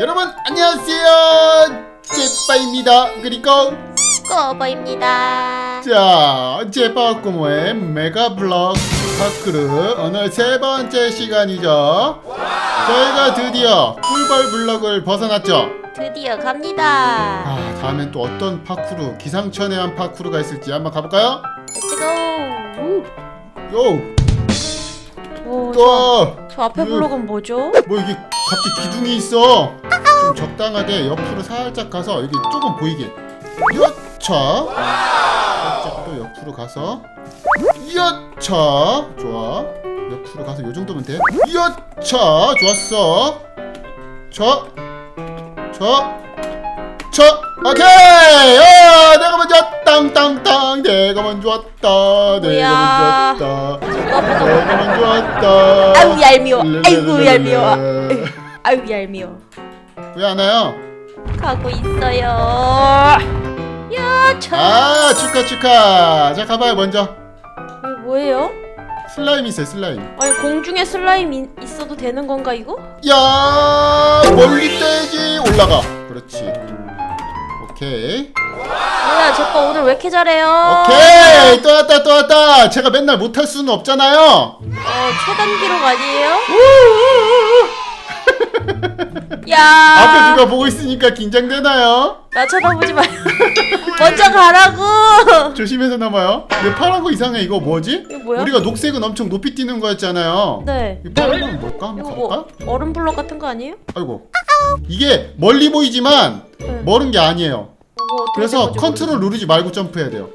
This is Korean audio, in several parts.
여러분 안녕하세요 제빠입니다 그리고 꼬보입니다. 자 제빠꾸모의 메가블럭 파크르 오늘 세 번째 시간이죠 저희가 드디어 꿀벌 블럭을 벗어났죠 드디어 갑니다. 아 다음엔 또 어떤 파쿠르 기상천외한 파쿠르가 있을지 한번 가볼까요? 렛츠고. 요! 오, 저, 또! 저 앞에 음. 블록은 뭐죠? 뭐 이게 갑자기 기둥이 있어 좀 적당하게 옆으로 살짝 가서 여기 조금 보이게. 여차. 살짝 또 옆으로 가서. 여차. 좋아. 옆으로 가서 요 정도면 돼. 여차. 좋았어. 저저저 오케이. 어 내가 먼저. 땅땅땅. 내가 먼저 왔다. 내가. 먼저 왔다. 내가 먼저 왔다. 아유 얄미워. 아이고 얄미워. 아유 얄미워. 왜 안 와요? 가고 있어요. 야, 저 아 축하 축하 자 가봐요 먼저 이거 뭐예요? 슬라임 있어요 슬라임 아니 공중에 슬라임 이- 있어도 되는 건가 이거? 야 멀리 떼지 올라가 그렇지 오케이 뭐야, 제거 오늘 왜 이렇게 잘해요? 오케이 또 왔다 또 왔다 제가 맨날 못할 수는 없잖아요 어, 최단 기록 아니에요? 야, 앞에 누가 보고 있으니까 긴장되나요? 나 쳐다보지 마요. 먼저 가라고. 조심해서 남아요 내 파란 거 이상해 이거 뭐지? 이거 뭐야? 우리가 녹색은 엄청 높이 뛰는 거였잖아요 네. 이 파란 건 뭘까? 한번 이거 가볼까? 뭐 얼음 블럭 같은 거 아니에요? 아이고 이게 멀리 보이지만 네. 멀은 게 아니에요 이거 어떻게 그래서 건지 컨트롤 누르지 말고 점프해야 돼요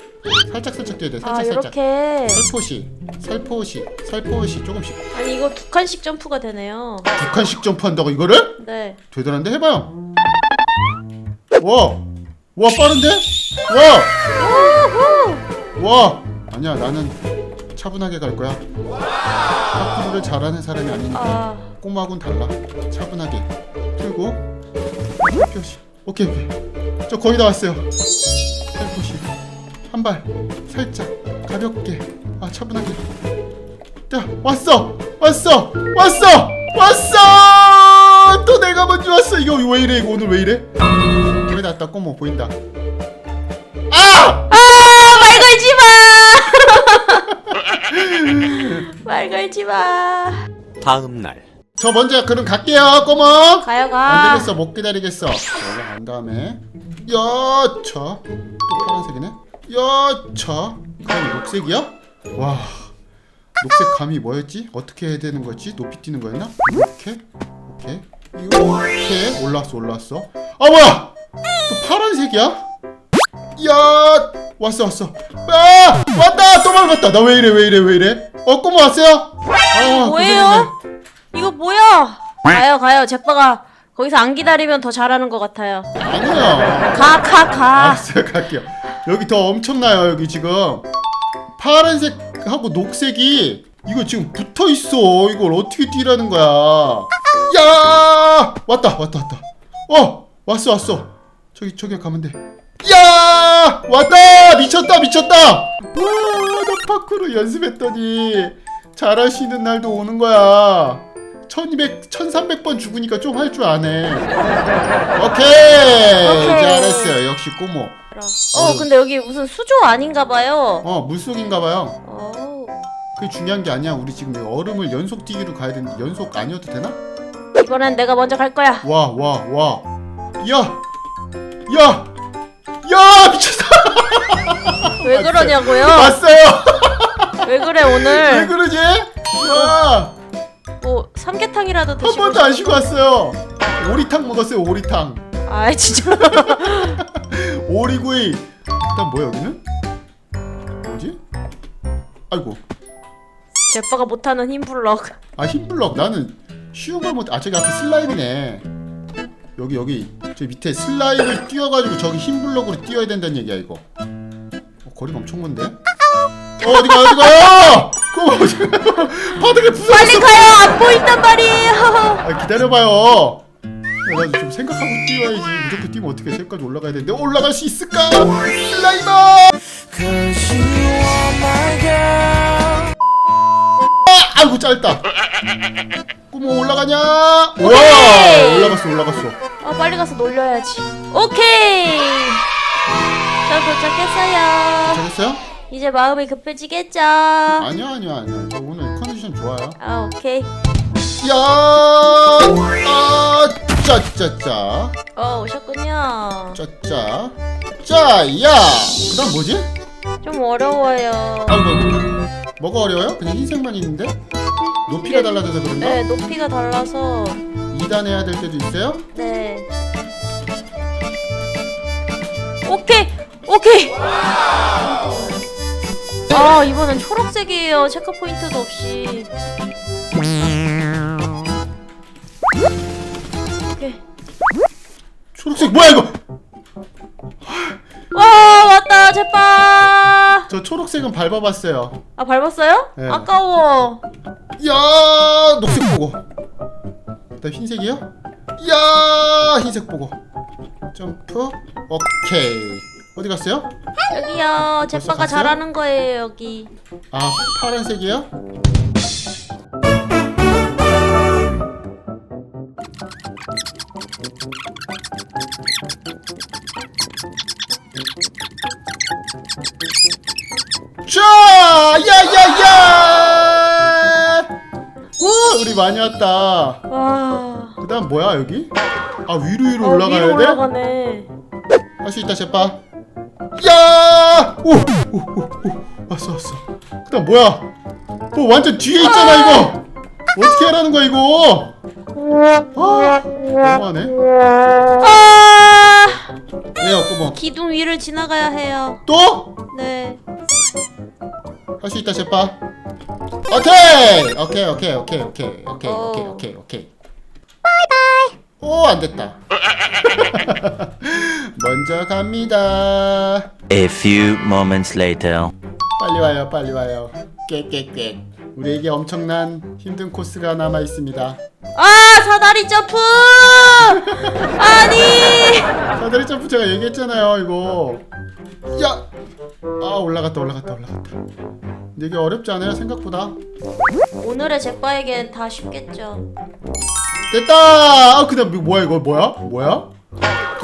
살짝 살짝 뛰어야 돼 모르겠- 아 살짝 살짝 이렇게 살포시 살포시 살포시 조금씩 아니 이거 두 칸씩 점프가 되네요. 두 칸씩 점프한다고 이거를? 네. 대단한데 해봐요 와! 와 빠른데? 와! 와! 아니야 나는 차분하게 갈 거야 파쿠르를 잘하는 사람이 아니니까 아 꼬마하고는 달라 차분하게 틀고 뼈시 오케이 오케이 저 거의 다 왔어요 발 살짝 가볍게. 아 차분하게. 자 왔어! 왔어! 왔어! 왔어! 또 내가 먼저 왔어! 이거 왜 이래? 이거 오늘 왜 이래? 거의 다 왔다. 꼬모 보인다. 아! 말 걸지 마. 말 걸지 마. 다음 날. 저 먼저 그럼 갈게요 꼬모. 가요 안 가. 되겠어. 못 기다리겠어. 올라간 다음에 여차 또 파란색이네 여차 감이 녹색이야? 와 녹색 감이 뭐였지? 어떻게 해야 되는 거지? 높이 뛰는 거였나? 이렇게 오케이 이렇게 올라왔어 올라왔어 아 뭐야 또 파란색이야? 야 왔어 왔어 아 왔다 또 밟았다 나 왜 이래 왜 이래 왜 이래 어 꼬마 왔어요? 아 뭐예요? 이거 뭐야? 가요 가요. 제빠가 거기서 안 기다리면 더 잘하는 것 같아요. 아니야 가 가 가. 알았어요 갈게요. 여기 더 엄청나요 여기 지금. 파란색하고 녹색이 이거 지금 붙어 있어. 이걸 어떻게 뛰라는 거야? 야! 왔다 왔다 왔다. 어 왔어 왔어. 저기 저기 가면 돼 야! 왔다! 미쳤다 미쳤다! 와 나 파쿠르 연습했더니 잘하시는 날도 오는 거야 1200, 1300번 죽으니까 좀 할 줄 아네 오케이, 오케이. 잘했어요 역시 꼬모 어 근데 여기 무슨 수조 아닌가 봐요. 어 물속인가 봐요 어 그게 중요한 게 아니야 우리 지금 여기 얼음을 연속 뛰기로 가야 되는데 연속 아니어도 되나? 이번엔 내가 먼저 갈 거야. 와 와 와 야! 야! 야 미쳤다 왜 그러냐고요? 왔어요 왜 그래 왜 오늘? 그러지? 뭐 삼계탕이라도 드시고. 번도 안 쉬고 왔어요 오리탕 먹었어요 오리탕 아 진짜. 오리구이 일단 뭐야 여기는? 뭐지? 아이고 제빠가 못하는 힘 블럭. 아 힘블럭 나는 쉬운 걸 못. 아 저기 앞에 슬라임이네. 여기 여기 저 밑에 슬라임을 띄워가지고 저기 힘블럭으로 띄워야 된다는 얘기야 이거. 어, 거리가 엄청 먼데? 어, 어디 가 어디 가요? 어디- 바닥에 부서졌어. 빨리 가요. 안 보인단 말이에요. 아 기다려봐요. 나좀 생각하고 뛰어야지. 무조건 뛰면 어떻게 새까지 올라가야 되는데 올라갈 수 있을까? 슬라임아! 아이고 짧다. 꼬모 올라가냐? 와. 올라갔어 올라갔어. 아 빨리 가서 놀려야지. 오케이. 저 도착했어요. 잘했어요? 이제 마음이 급해지겠죠. 아니야 아니야 아니야. 저 오늘 컨디션 좋아요. 아 오케이. 야, 아, 짜짜짜, 어 오셨군요. 짜짜, 짜, 야. 그 다음 뭐지? 좀 어려워요. 아, 뭐, 뭐가 어려워요? 그냥 흰색만 있는데? 높이가 달라져서 그런가? 네 높이가 달라서 2단 해야 될 때도 있어요? 네. 오케이 오케이. 아 이번엔 초록색이에요. 체크 포인트도 없이. 오케이. 초록색 뭐야 이거? 와 왔다 제빠. 저 초록색은 밟아봤어요. 아 밟았어요? 네. 아까워. 야, 녹색 보고. 그다음 흰색이요? 야, 흰색 보고. 점프. 오케이. 어디 갔어요? 여기요. 제빠가 갔어요? 잘하는 거예요 여기. 아, 파란색이요? 자, 야야야! 오, 우리 많이 왔다. 와. 그다음 뭐야 여기? 아 위로 위로 어, 올라가야 위로 돼? 올라가네. 할 수 있다 제빠. 야! 오, 오, 오, 오, 왔어 왔어. 그다음 뭐야? 뭐 완전 뒤에 있잖아 이거. 어떻게 하라는 거야 이거? 아, 너무하네. 아 왜요, 꼬모? 기둥 위를 지나가야 해요. 또? 네. 할 수 있다 제빠. 오케이, 오케이, 오케이, 오케이, 오케이, 오케이, 오. 오케이, 오케이, 오케이. 바이바이. 오, 안 됐다. 먼저 갑니다. A few moments later. 빨리 와요, 빨리 와요. 깨깨깨. 우리에게 엄청난 힘든 코스가 남아 있습니다. 아 사다리 점프! 아니 사다리 점프 제가 얘기했잖아요, 이거. 야, 아 올라갔다, 올라갔다, 올라갔다. 근데 이게 어렵지 않아요, 생각보다. 오늘의 제빠에겐 다 쉽겠죠. 됐다. 아, 그다음 이거 뭐야, 이거 뭐야, 뭐야?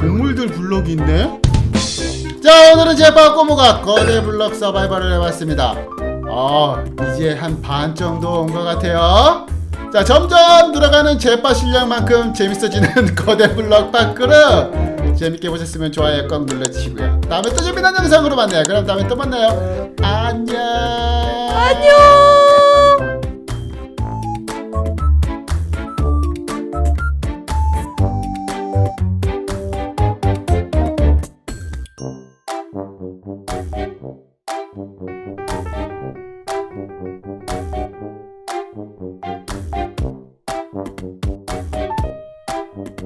동물들 블럭이 있네. 자, 오늘은 제바 꼬모가 거대 블럭 서바이벌을 해봤습니다. 아, 이제 한 반 정도 온 것 같아요. 자, 점점 늘어가는 제바 실력만큼 재밌어지는 거대 블럭 파크를 재밌게 보셨으면 좋아요 꼭 눌러주시고요. 다음에 또 재미난 영상으로 만나요. 그럼 다음에 또 만나요. 안녕. 안녕.